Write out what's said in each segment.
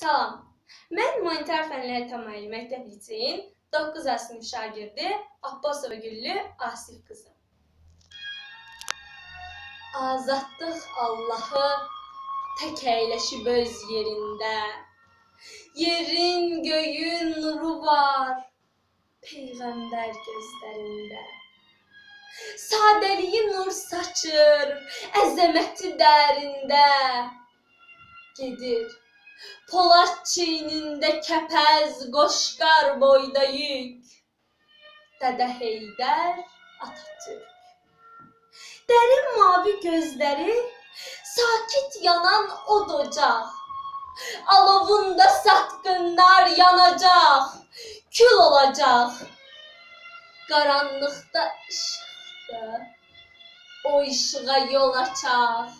Salam. Mən Humanitar Fənlər Təmayüllü Məktəb liseyin 9 A sinif şagirdi Abbasova Güllü Asif qızı. Azadlıq Allahı tək əyləşib öz yerində. Yerin, göyün nuru var peyğəmbər gözlərində. Sadəliyi nur saçır, əzəməti dərində. Gedir Polad çiynində kəpəz, qoşqar boyda yük. Dədə Heydər Atatürk. Dərin mavi gözləri, sakit yanan od ocaq. Alovunda satqınlar yanacaq, kül olacaq. Qaranlıqda işıqdır, o işığa yol açaq.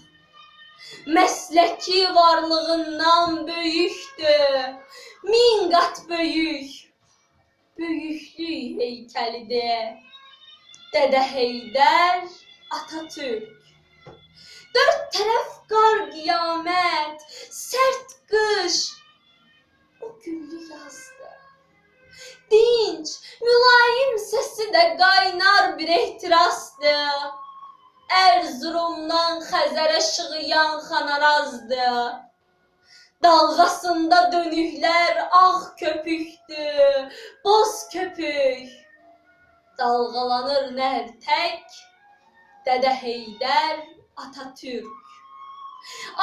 Məsləki varlığından böyükdür, min qat böyük. Böyüklük heykəlidir. Dədə Heydər Atatürk. Dörd tərəf qar qiyamət, sərt qış. O güllü yazdı. Dinç, mülayim səsi də qaynar bir ehtirasdır. Erzurumdan Xəzərə şığıyan xanarazdır. Dalğasında dönüklər ağ köpükdür, boz köpük. Dalğalanır nər tək, Dədə Heydər Atatürk.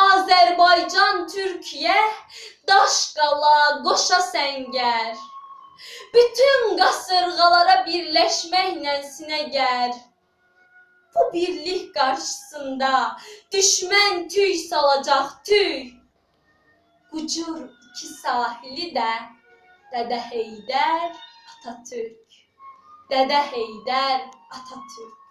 Azərbaycan Türkiyə, Daşqala, Qoşa Səngər. Bütün qasırğalara birləşməklə sinə gər. Bu birlik qarşısında düşmən tüy salacaq tüy. Qucur iki sahili də Dədə Heydər Atatürk. Dədə Heydər Atatürk.